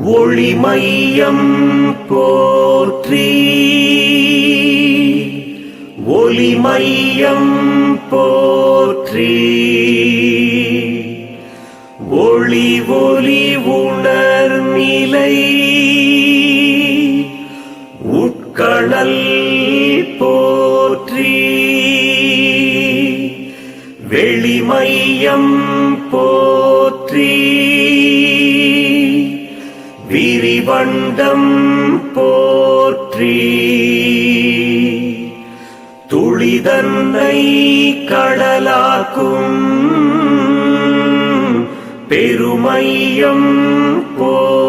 ஒளிமையம் போற்றி. ஒளிமையம் போற்றி. ஒளி ஒளி உணர்நிலை உட்கணல் போற்றி. வெளிமையம் விரிவண்டம் போற்றி. துளிதன்னை கடலாக்கும் பெருமையம் போ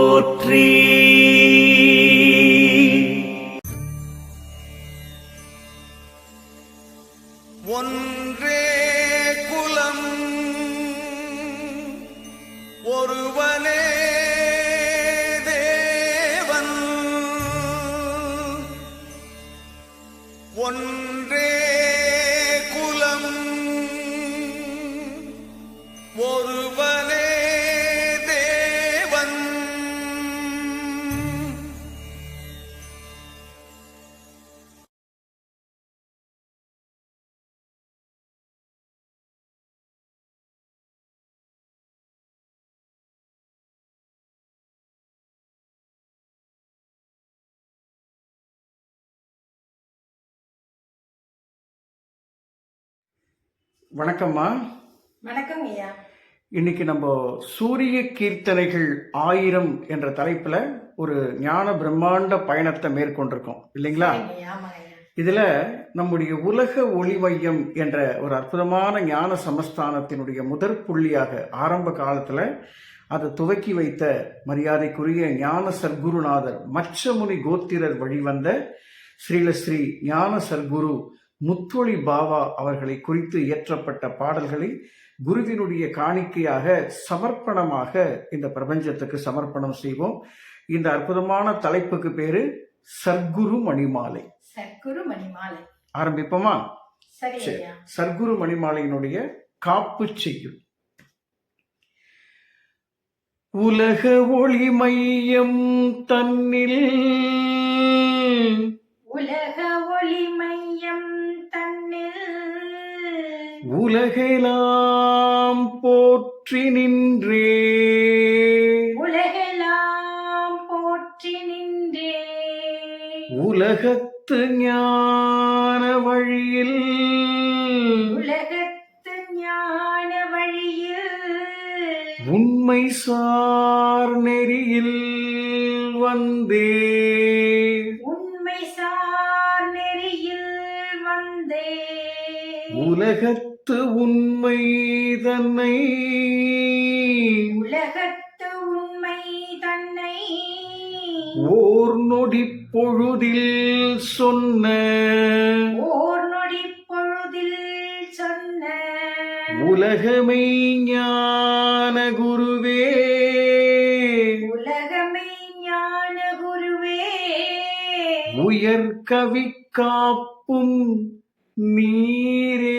வணக்கம்மா. வணக்கம் ஐயா. இன்னைக்கு நம்ம சூரிய கீர்த்தனைகள் ஆயிரம் என்ற தலைப்புல ஒரு ஞான பிரம்மாண்ட பயணத்தை மேற்கொண்டிருக்கோம். இல்லைங்களா? இதுல நம்முடைய உலக ஒளி மையம் என்ற ஒரு அற்புதமான ஞான சமஸ்தானத்தினுடைய முதற் புள்ளியாக ஆரம்ப காலத்துல அதை துவக்கி வைத்த மரியாதைக்குரிய ஞான சர்க்குருநாதர் மச்சமுனி கோத்திரர் வழிவந்த ஸ்ரீலஸ்ரீ ஞான சர்க்குரு முத்தொளி பாவா அவர்களை குறித்து இயற்றப்பட்ட பாடல்களை குருவினுடைய காணிக்கையாக சமர்ப்பணமாக இந்த பிரபஞ்சத்துக்கு சமர்ப்பணம் செய்வோம். இந்த அற்புதமான தலைப்புக்கு பேரு சர்க்குரு மணிமாலை. சர்க்குரு மணிமாலை. ஆரம்பிப்போமா? சர்க்குரு மணிமாலையினுடைய காப்பு செய்யும் உலக ஒளி மையம் தன்னில் உலக ஒளி உலகெல்லாம் போற்றி நின்றே. உலகெல்லாம் போற்றி நின்றே. உலகத்து ஞான வழியில். உலகத்து ஞான வழியில். உண்மை சார் நெறியில் வந்தே. உண்மை தன்னை உலகத்து உண்மை தன்னை ஓர் நொடி பொழுதில் சொன்ன. ஓர் நொடி பொழுதில் சொன்ன. உலகமை ஞான குருவே. உலகமே ஞான குருவே. உயர் கவி காப்பும் நீரே.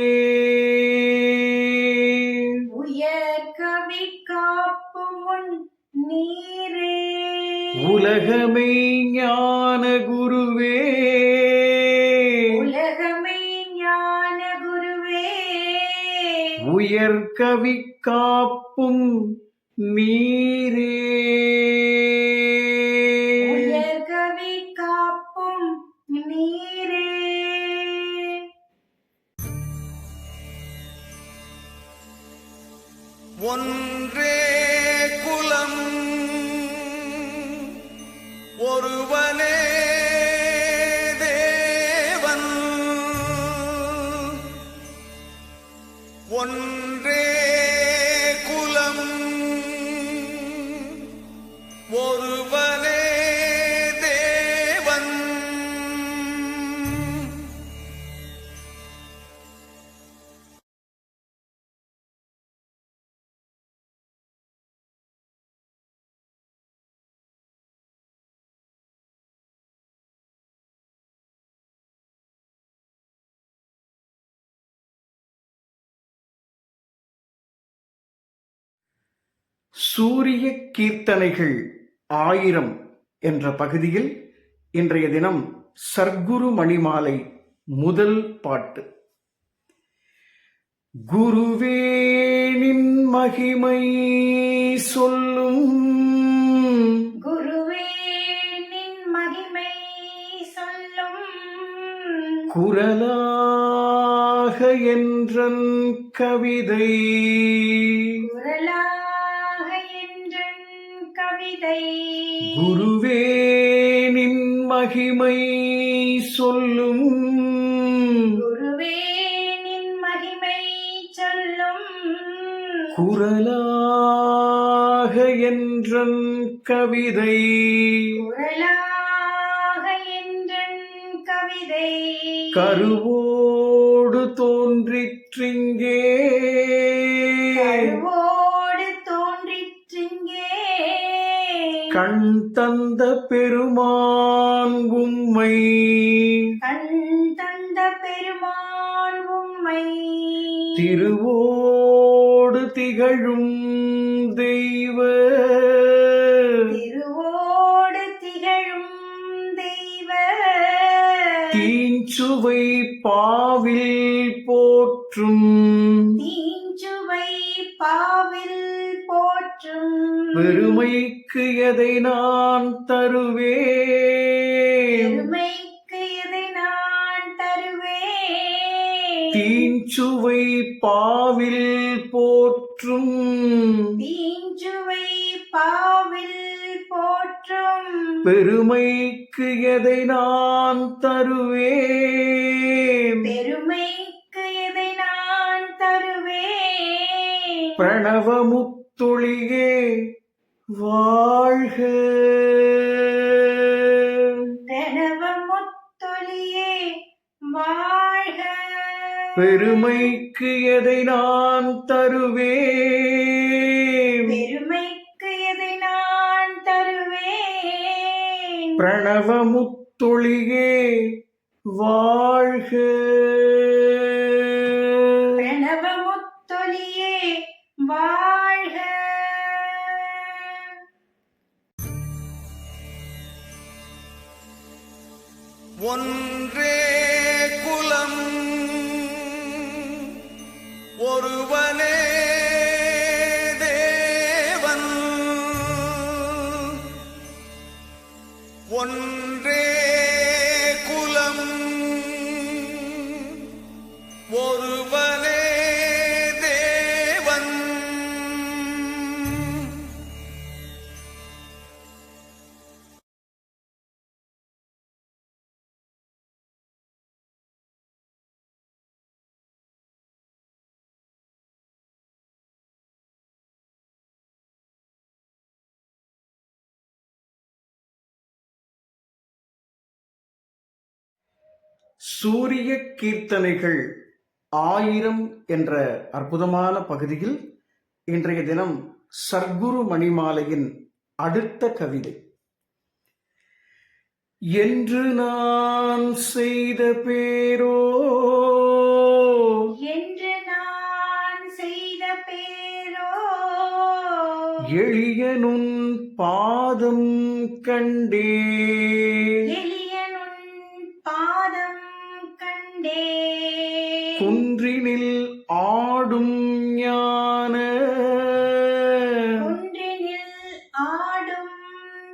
உலகமை ஞான குருவே. உலகமே ஞான குருவே. உயர் கவி காப்பும் நீரே. சூரிய கீர்த்தனைகள் ஆயிரம் என்ற பகுதியில் இன்றைய தினம் சர்க்குரு மணிமாலை முதல் பாட்டு. குருவேனின் மகிமை சொல்லும். குருவே நின் மகிமை சொல்லும். குரலாக என்றன் கவிதை. குரலாக கவிதை குருவேனின் மகிமை சொல்லும். குருவே நின் மகிமை சொல்லும். குரலாக என்றன் கவிதை. குரலாக என்றன் கவிதை. கருவோடு தோன்றிற்றிங்கே. கருவோடு கண் தந்த பெருமான் உம்மை. கண் தந்த பெருமான் உம்மை. திருவோடு திகழும் தெய்வ. திருவோடு திகழும் தெய்வ. தீஞ்சுவை பாவில் போற்றும். தீஞ்சுவை பாவில் போற்றும். பெருமைக்கு எதை நான் தருவேன்? பெருமைக்கு இதை நான் தருவேன்? தீஞ்சுவை பாவில் போற்றும். தீஞ்சுவை பாவில் போற்றும். பெருமைக்கு எதை நான் தருவேன்? பெருமைக்கு இதை நான் தருவேன்? பிரணவமுத்துளியே வாழ்க. பிரணவமுத்தொலியே வாழ்க. பெருமைக்கு எதை நான் தருவேன்? பெருமைக்கு இதை நான் தருவேன்? பிரணவமுத்துளியே வாழ்க. சூரிய கீர்த்தனைகள் ஆயிரம் என்ற அற்புதமான பகுதியில் இன்றைய தினம் சர்க்குரு மணிமாலையின் அடுத்த கவிதை. என்று நான் செய்த பேரோ? என்று நான் செய்த பேரோ? எளியனுன் பாதம் கண்டே. குன்றினில் ஆடும் ஞான. குன்றினில் ஆடும்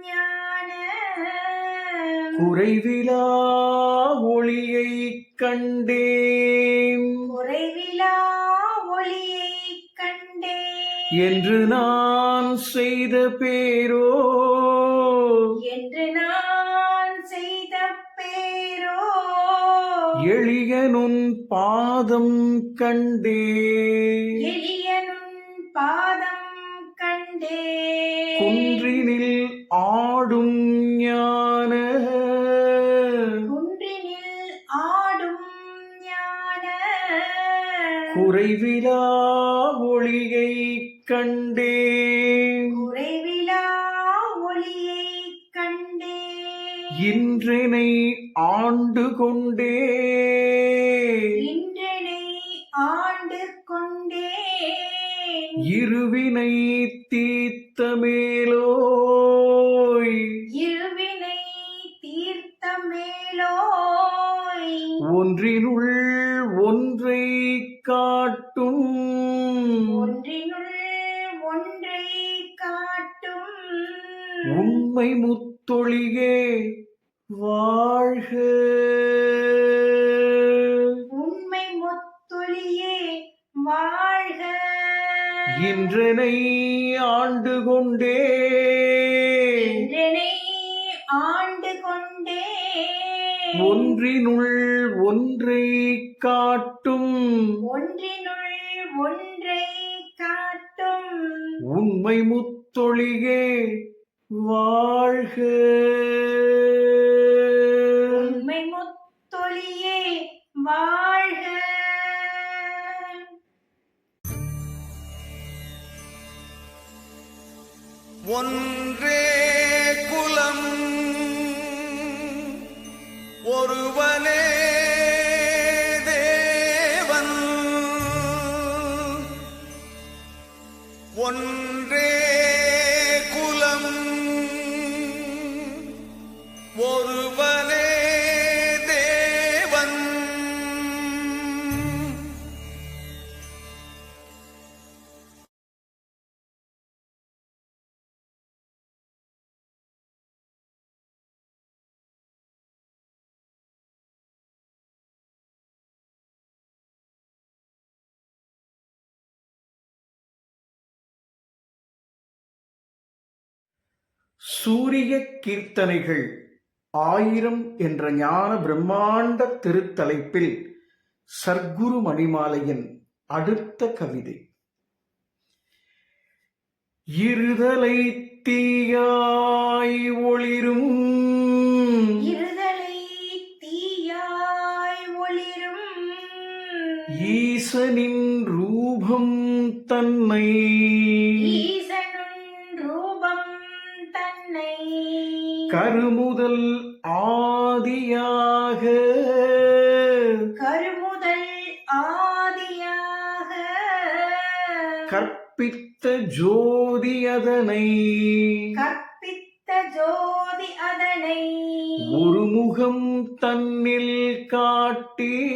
ஞான. குறைவிலா ஒளியை கண்டேன். குறைவிலா ஒளியை கண்டே என்று நான் செய்த பேரோ? என்று நான் எளியனுன் பாதம் கண்டே. எளியனுன் பாதம் கண்டே. குன்றினில் ஆடும் ஞான. குன்றினில் ஆடும் ஞான. குறைவிலா ஒளியை கண்டேன் இன்றினை ஆண்டு கொண்டே இன்றினை ஆண்டு கொண்டே இருவினை தீர்த்த மேலோய் இருவினை தீர்த்த மேலோய் ஒன்றினுள் ஒன்றை காட்டும். ஒன்றினுள் ஒன்றை காட்டும். உண்மை முத்தொழிகே. வாழ்க. உண்மை முத்தொழியே வாழ்க. இன்றனை ஆண்டு கொண்டே என்றனை ஆண்டு கொண்டே ஒன்றினுள் ஒன்றை காட்டும். ஒன்றினுள் ஒன்றை காட்டும். உண்மை முத்தொழியே வாழ்க உண்மை முத்தொழியே வாழ்க. ஒன்றே குலம் ஒருவனே சூரிய கீர்த்தனைகள் ஆயிரம் என்ற ஞான பிரம்மாண்ட திருத்தலைப்பில் சர்க்குரு மணிமாலையின் அடுத்த கவிதை. இருதலை தீயாய் ஒளிரும். இருதலை தீயாய் ஒளிரும். ஈசனின் ரூபம் தன்னை. ஈசனுன் ரூபம் தன்னை கருமுதல் ஆதியாக. கருமுதல் ஆதியாக. கற்பித்த ஜோதி அதனை. கற்பித்த ஜோதி அதனை. ஒரு முகம் தன்னில் காட்டி.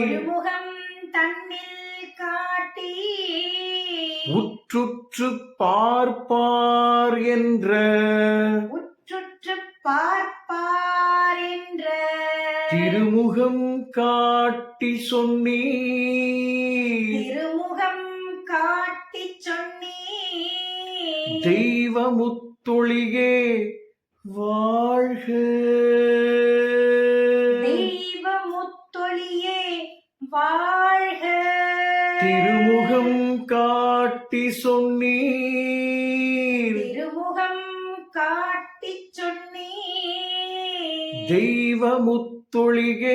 ஒரு முகம் தன்னில் காட்டி. உற்றுற்று பார்ப்பார் என்ற. உற்றுற்று பார்ப்பார் என்ற திருமுகம் காட்டி சொன்னீ திருமுகம் காட்டி சொன்னீ தெய்வமுத்தொழியே வாழ்க. தெய்வ முத்தொழியே வாழ்க. திருமுகம் தெய்வமுத்தொழியே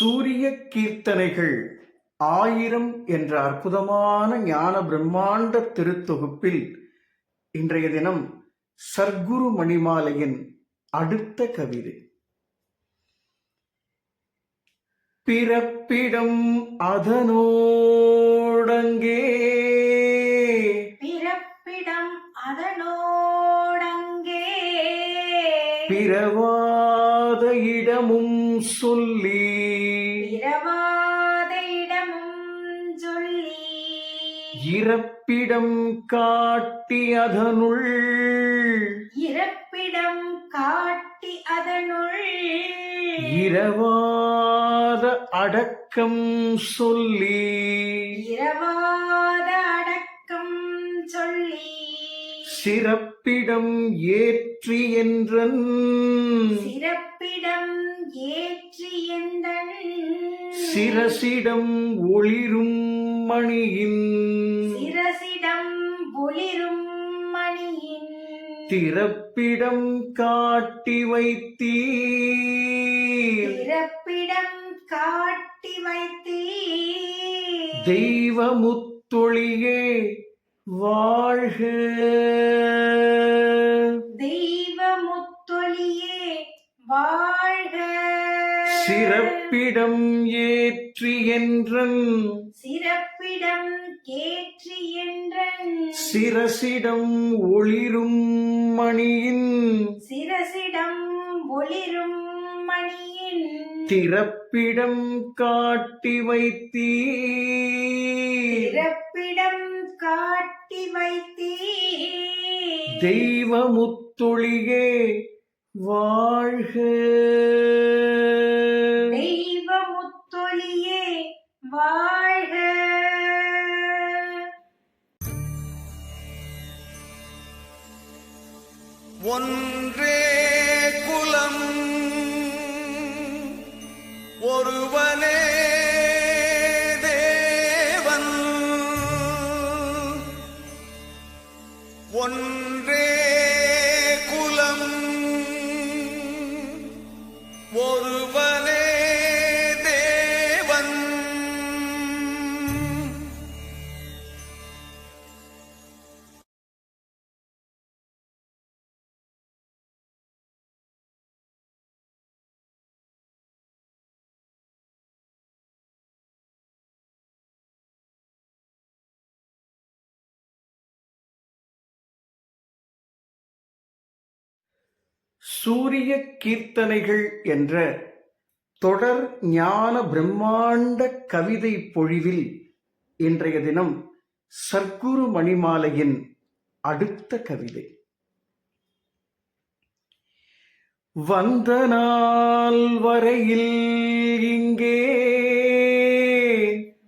சூரிய கீர்த்தனைகள் ஆயிரம் என்ற அற்புதமான ஞான பிரம்மாண்ட திருத்தொகுப்பில் இன்றைய தினம் சர்க்குரு மணிமாலையின் அடுத்த கவிதை. பிறப்பிடம் அதனோடங்கே பிறப்பிடம் அதனோடங்கே பிறவாத இடமும் சொல்லி இறப்பிடம் காட்டி அதனுள். இறப்பிடம் காட்டி அதனுள். இரவாத அடக்கம் சொல்லி. இரவாத அடக்கம் சொல்லி. சிறப்பிடம் ஏற்றி என்றன். சிறப்பிடம் ஏற்றி எந்தன் சிரசிடம் ஒளிரும் மணியின் சிரசிடம் ஒளிரும் மணியின் திறப்பிடம் காட்டி வைத்தீர். பிறப்பிடம் காட்டி வைத்தீ தெய்வ முத்தொழியே வாழ்க. தெய்வ முத்தொழியே வாழ்க. சிறப்பிடம் ஏற்றி என்றன் சிறப்பிடம் கேற்றி என்றன். சிரசிடம் ஒளிரும் மணியின். சிரசிடம் ஒளிரும் மணியின். திறப்பிடம் காட்டி வைத்தீர். பிறப்பிடம் காட்டி வைத்தீ தெய்வ முத்தொழியே வாழ்க. தெய்வ முத்தொழியே வாழ்க. ஒன்றே குலம் ஒருவனே சூரிய கீர்த்தனைகள் என்ற தொடர் ஞான பிரம்மாண்ட கவிதை பொழிவில் இன்றைய தினம் சர்க்குரு மணிமாலையின் அடுத்த கவிதை. வந்த நாள் வரையில் இங்கே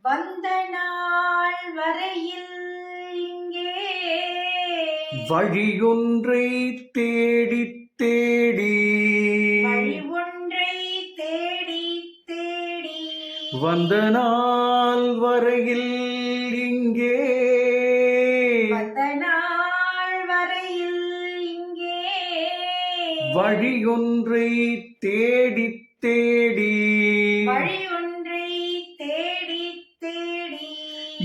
வந்த நாள் வரையில் இங்கே வழியொன்றை தேடி தேடி. ஒன்றை தேடி தேடி. வந்த நாள் வரையில் இங்கே. வந்த நாள் வரையில் இங்கே. வழியொன்றை தேடி தேடி. வழி ஒன்றை தேடி தேடி.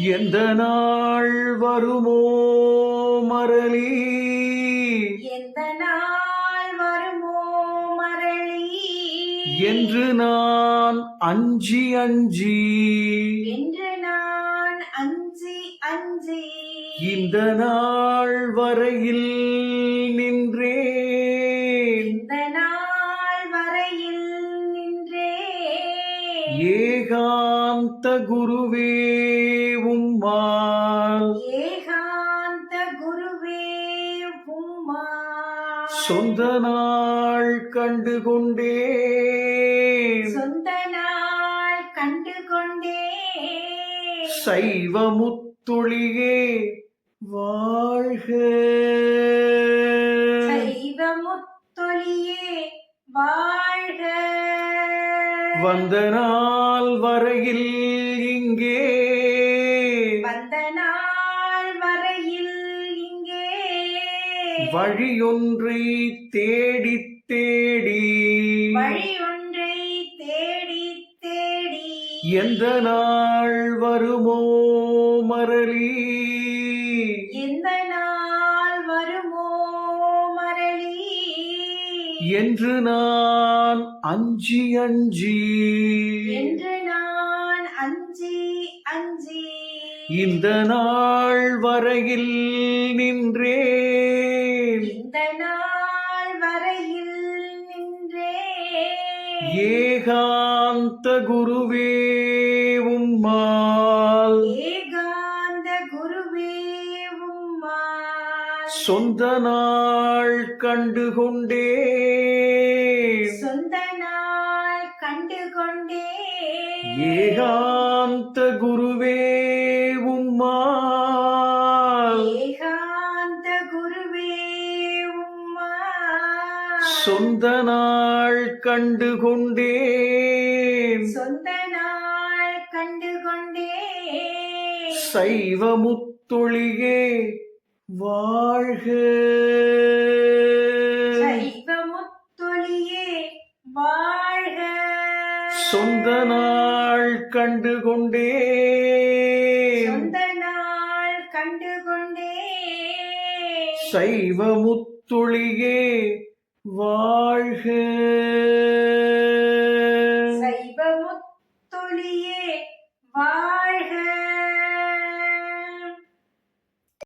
எந்த நாள் வருமோ மரளி என்று நான் அஞ்சி அஞ்சி. என்று நான் அஞ்சி அஞ்சி. இந்த நாள் வரையில் நின்றேன். இந்த நாள் வரையில் நின்றே ஏகாந்த குருவே உம்மால். ஏகாந்த குருவே உம்மா சொந்த நாள் கண்டு கொண்டேன். கண்டு. கொண்டே சைவ முத்தொழியே வாழ்க. சைவ முத்தொழியே வாழ்க. வந்த நாள் வரையில் இங்கே. வந்த நாள் வரையில் இங்கே. வழியொன்றை தேடி எந்த நாள் வருமோ மரளி? எந்த நாள் வருமோ மரளி? என்று நான் அஞ்சி அஞ்சி. என்று நான் அஞ்சி அஞ்சி. இந்த நாள் வரையில் நின்றேன். இந்த நாள் வரையில் நின்றே ஏகாந்த குருவே. உம்மால். ஏகாந்த குருவே உம்மா சொந்த நாள் கண்டு கொண்டேன் சொந்த நாள் கண்டு கொண்டே ஏகாந்த குருவே உம்மால். ஏகாந்த குருவே உம்மா சொந்த நாள் கண்டு கொண்டேன் சொந்த நாள் கண்டு கொண்டே சைவ முத்தொழியே வாழ்க. சைவ முத்தொழியே வாழ்க. சொந்த நாள் கண்டு கொண்டேன் சொந்த நாள் கண்டு கொண்டே சைவ முத்தொழியே வாழ்க.